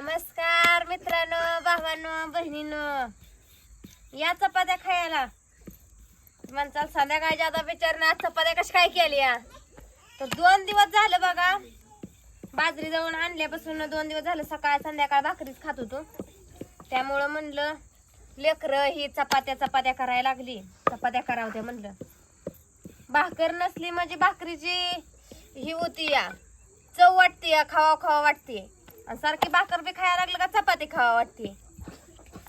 नमस्कार मित्रांनो भावांनो बहिणीनो. या चपात्या खायला. म्हणचाल संध्याकाळी आता विचार आज चपात्या कशा काय केल्या? तर दोन दिवस झालं बघा. बाजरी जाऊन आणल्यापासून दोन दिवस झालं सकाळ संध्याकाळ भाकरीच खात होतो. त्यामुळं म्हणलं लेकरं ही चपात्या चपात्या करायला लागली. चपात्या करावत्या म्हणलं. भाकर नसली म्हणजे भाकरीची ही होती या. चव वाटते या खावा खावा वाटते. सारखी भाकर बी खायला लागलं का चपाती खावा वाटते.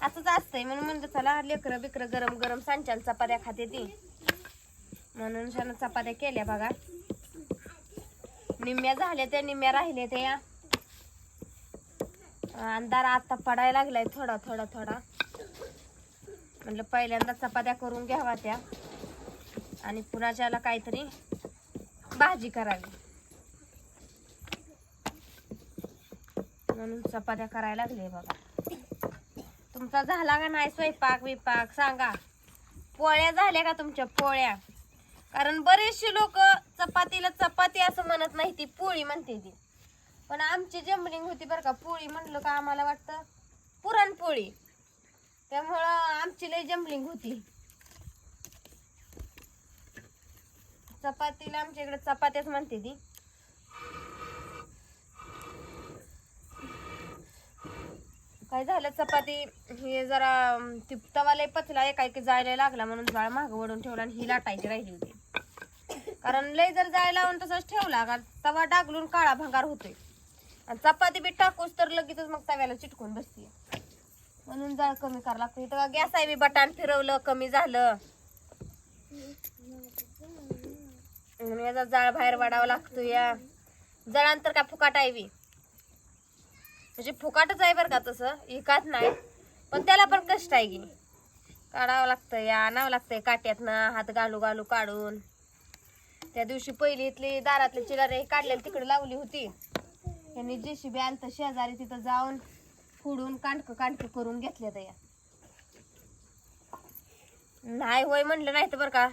असंच असतंय म्हणून म्हणलं चला लेकरं बिकरं गरम गरम सांच्यान चपात्या खाते ती. म्हणून शानं चपात्या केल्या बघा. निम्म्या झाल्या त्या निम्म्या राहिल्या त्या. अंधार आता पडायला लागलाय थोडा थोडा थोडा. म्हणलं पहिल्यांदा चपात्या करून घ्यावा त्या. आणि पुण्याच्याला काहीतरी भाजी करावी. म्हणून चपात्या करायला लागले बघा. तुमचा झाला का नाही स्वयंपाक विपाक सांगा. पोळ्या झाल्या का तुमच्या पोळ्या? कारण बरेचसे लोक चपातीला चपाती असं म्हणत नाही ती पोळी म्हणते ती. पण आमची जमलिंग होती बरं का पोळी म्हणलं का आम्हाला वाटतं? पुरणपोळी. त्यामुळं आमची लय जमलिंग होती. चपातीला आमच्या इकडे चपात्याच म्हणते ती. काय झालं? चपाती हे जरा ती तवा पचला एका एकी जायला लागला म्हणून जाळ माग वडून ठेवला आणि ही लाटायची राहिली होती. कारण लय जर जायला लावून तसंच ठेवला का तवा डागलून काळा भंगार होतोय. आणि चपाती बी टाकूस तर लगेचच मग तव्याला चिटकून बसते म्हणून जाळ कमी करावं लागतो. इथं गॅस आहे मी बटाण फिरवलं कमी झालं. म्हणून याचा जाळ बाहेर वाढावा लागतो या जळांतर का फुकाट आहे म्हणजे फुकाटच आहे बरं का तसं. एकाच नाही. पण त्याला पण कष्ट आहे की काढावं लागतंय या आणावं लागतंय काट्यातनं हात घालू घालू काढून. त्या दिवशी पहिली इथली दारातली चिलारे काढलेली तिकडे लावली होती. यांनी जेसीबी आलत शेजारी तिथं जाऊन फोडून कांडकं कांडकं करून घेतल्या त्या. नाही होय म्हणलं नाही तर बरं का.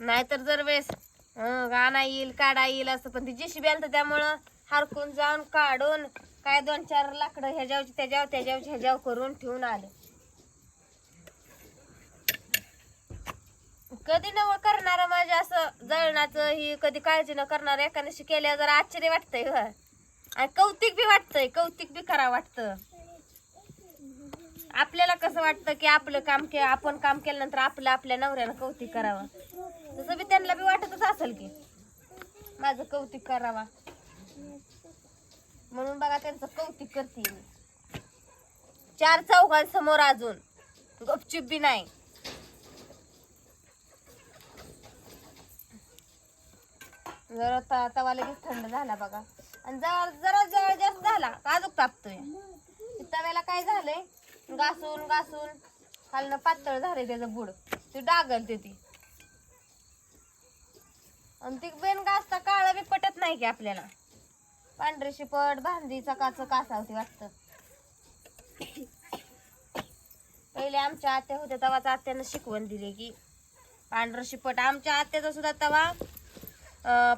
नाहीतर जर वेळेस हं, गाणा येईल काढा येईल असं. पण ती जेसीबी आलं त्यामुळं हरकून जाऊन काढून काय दोन चार लाकडं ह्याच्यावरची त्याच्यावर त्याच्यावरची ह्याच्यावर करून ठेवून आलं. कधी नव करणार माझ्या असं जळणाचं ही कधी काळजी न करणार एकादशी केल्या जरा आश्चर्य वाटतंय ह आणि कौतिक बी वाटतंय कौतिक बी करा वाटतं. आपल्याला कसं वाटतं की आपलं काम के आपण काम केल्यानंतर आपलं आपल्या नवऱ्यानं कौतिक करावं? तसं बी त्यांना बी वाटतच असेल की माझं कौतिक करावा. म्हणून बघा त्यांचं कौतिक करते मी. चार चौघांसमोर अजून. गपचूप बी नाही. जरा तवा लगेच थंड झाला बघा. आणि जरा जरा जळ जास्त झाला. का अजून तापतोय? तव्याला काय झालंय? घासून घासून खालनं पातळ झालंय त्याचं बुड ते डागल ते ती. आणि ती बेन घासता काळा बी पटत नाही की आपल्याला. पांढरी शिपट भांडी चकाच कासावती वाटतं. पहिले आमच्या आत्या होत्या तवाच आत्यानं शिकवण दिली की पांढरं शिपट आमच्या आत्याचा सुद्धा तवा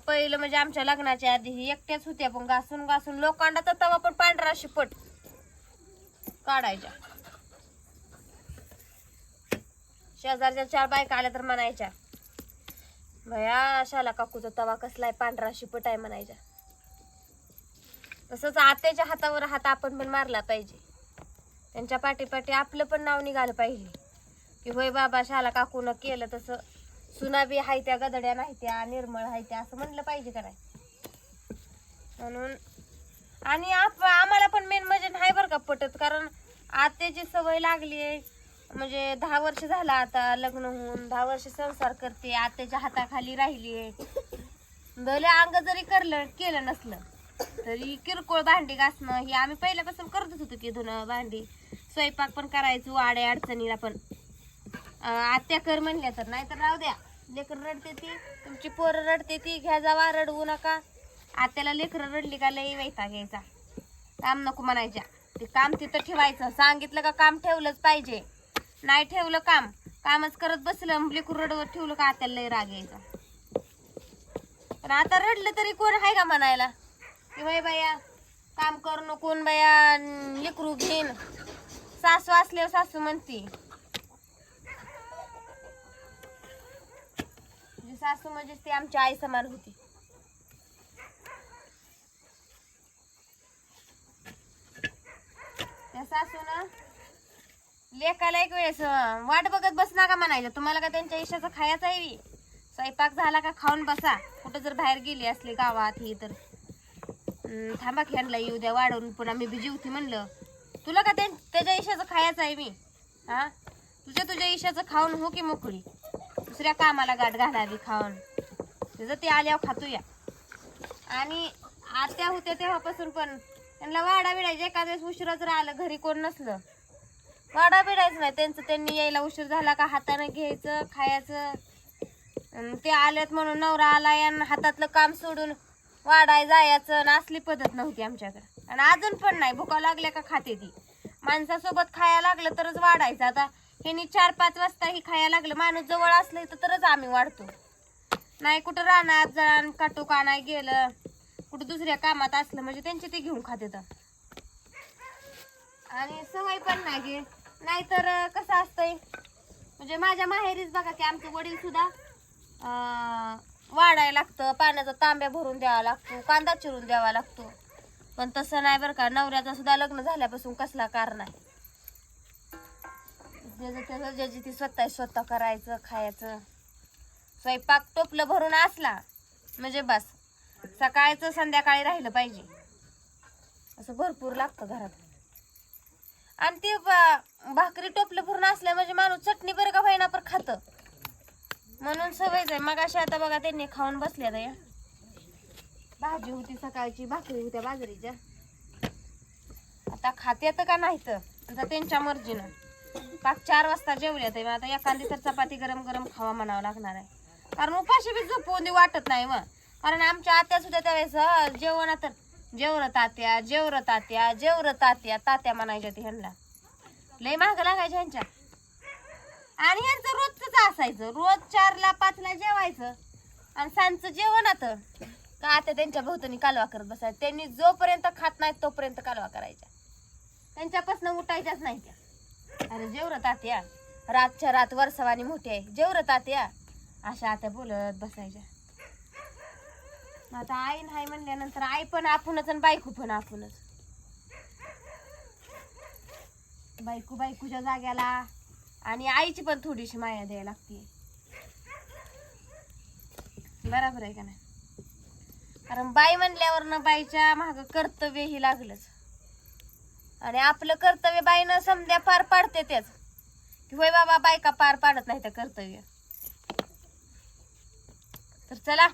पहिलं म्हणजे आमच्या लग्नाच्या आधी ही एकट्याच होत्या पण घासून घासून लोखंडाचा तवा पण पांढरा शिपट काढायच्या. शेजारच्या चार बायका आल्या तर म्हणायच्या भया शाला काकूचा तवा कसलाय पांढरा शिपट आहे म्हणायच्या. तसंच आत्याच्या हातावर हात आपण पण मारला पाहिजे. त्यांच्या पाठीपाठी आपलं पण नाव निघालं पाहिजे. की होय बाबा शाला काकून केलं तसं. सुनाबी हाय त्या गदड्या नाही त्या निर्मळ हाय त्या असं म्हणलं पाहिजे का नाही? म्हणून आणि आप आम्हाला पण मेन म्हणजे नाही बरं का पटत कारण आत्याची सवय लागली आहे. म्हणजे दहा वर्ष झाला आता लग्न होऊन दहा वर्ष संसार करते आत्याच्या हाताखाली राहिली आहे. भले अंग जरी करलं केलं नसलं. तरी किरकोळ भांडी घासणं हे आम्ही पहिल्यापासून करतच होतो की धुणं भांडी. स्वयंपाक पण करायचो आडे अडचणीला पण. आत्या कर म्हणल्या तर नाही तर राहू द्या. लेकर रडते ती तुमची पोरं रडते ती घ्या जावा रडवू नका. आत्याला लेकरं रडली का लई वैता घ्यायचा काम नको म्हणायच्या. ते काम तिथं ठेवायचं. सांगितलं का काम ठेवलंच पाहिजे. नाही ठेवलं काम कामच करत बसलं लेकरू रडवत ठेवलं का आत्याला लई राग यायचा. पण आता रडलं तरी कोण आहे का म्हणायला? की बाई बाया काम करू नको बाया लेकरू घेईन. सासू असल्यावर सासू म्हणते. म्हणजे सासू म्हणजेच ती आमची आई समान होती. त्या सासून लेकाला एक वेळेस वाट बघत बस नका म्हणायचं. तुम्हाला का त्यांच्या इशाचं खायचं आहे स्वयंपाक झाला का खाऊन बसा. कुठं जर बाहेर गेली असली गावात ही तर. हम्म, थांबा खेळला येऊ द्या वाढवून पुन्हा मी बी होती म्हणलं. तुला का त्या- त्याच्या इशाचं खायचं आहे मी? हा? तुझ्या तुझ्या इशाचं खाऊन हो की मोकळी? दुसऱ्या कामाला गाठ घालावी खाऊन. तुझं ते आल्यावर खातो या. आणि आत्या होत्या तेव्हापासून पण त्यांना वाडा बिडायचे एखाद्या वेळेस उशिरा जर आलं घरी कोण नसलं. वाडा बिडायचं नाही त्यांचं त्यांनी यायला उशीर झाला का हाताने घ्यायचं खायचं. अन ते आलेत म्हणून नवरा आला आणि हातातलं काम सोडून वाढाय जायचं आणि असली पद्धत नव्हती आमच्याकडे. आणि अजून पण नाही भुका लागल्या का खाते ती. माणसासोबत खायला लागलं तरच वाढायचं. आता ह्यांनी चार पाच वाजता ही खायला लागलं माणूस जवळ असलं तर तरच आम्ही वाढतो. नाही कुठं राहणार जाण काटू का नाही गेलं कुठं दुसऱ्या कामात असलं म्हणजे त्यांचे ते घेऊन खाते तर आणि सवय पण नाही गे. नाहीतर कसं असतंय? म्हणजे माझ्या माहेरीच बघा की आमचे वडील सुद्धा वाढायला लागतं पाण्याचा तांब्या भरून द्यावा लागतो कांदा चिरून द्यावा लागतो. पण तसं नाही बरं का नवऱ्याचं सुद्धा लग्न झाल्यापासून कसला कारण आहे? ज्याचं त्याचं ज्याची ती स्वतः स्वतः करायचं खायचं. स्वयंपाक टोपलं भरून असला म्हणजे बस सकाळचं संध्याकाळी राहिलं पाहिजे. असं भरपूर लागतं घरात. आणि ते भाकरी टोपलं भरून असल्या म्हणजे माणूस चटणी बरं का होईना पण म्हणून सवयच आहे. मग अशी आता बघा त्यांनी खाऊन बसल्या या भाजी होती सकाळची भाकरी होत्या बाजरीच्या. आता खात्यात का नाही तर आता त्यांच्या मर्जीनं. पाच चार वाजता जेवल्या ते आता एखादी तर चपाती गरम गरम खावा म्हणावं लागणार आहे. कारण उपाशी बी झोपवून दे वाटत नाही मग. कारण आमच्या आत्या सुद्धा त्यावेळेस "हं, जेवण तर जेवर तात्या जेवर तात्या जेवर तात्या तात्या म्हणायच्या ते ह्यांना. लय महाग लागायच्या ह्यांच्या. आणि यांचं रोजच असायचं. रोज चारला पाचला जेवायचं. आणि सांजचं जेवण आता. का आता त्यांच्या भोवतणी कालवा करत बसायचं. त्यांनी जोपर्यंत खात नाहीत तोपर्यंत कालवा करायच्या. त्यांच्यापासून उठायच्याच नाही त्या. अरे जेवरं तात्या रातच्या रात वर्षवानी मोठी आहे. जेवरं तात्या अशा आता बोलत बसायच्या. आता आई नाही म्हणल्यानंतर आई पण आपणच आणि बायको पण आपणच बायको बायकोच्या जाग्याला आणि आईची पण थोडीशी माया द्यायला लागते बरोबर आहे का नाही? कारण बाई म्हणल्यावर ना बाईच्या माग कर्तव्य ही लागलंच. आणि आपलं कर्तव्य बाईनं समध्या पार पाडते तेच. की होय बाबा बायका पार पाडत नाही तर कर्तव्य. तर चला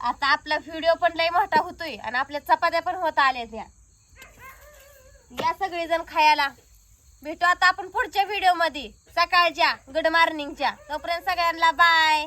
आता आपला व्हिडिओ पण लय मोठा होतोय आणि आपल्या चपात्या पण होत आल्या त्या. या सगळेजण खायला. भेटू आता आपण पुढच्या व्हिडिओमध्ये. सकाळच्या गुड मॉर्निंगच्या तोपर्यंत सगळ्यांना बाय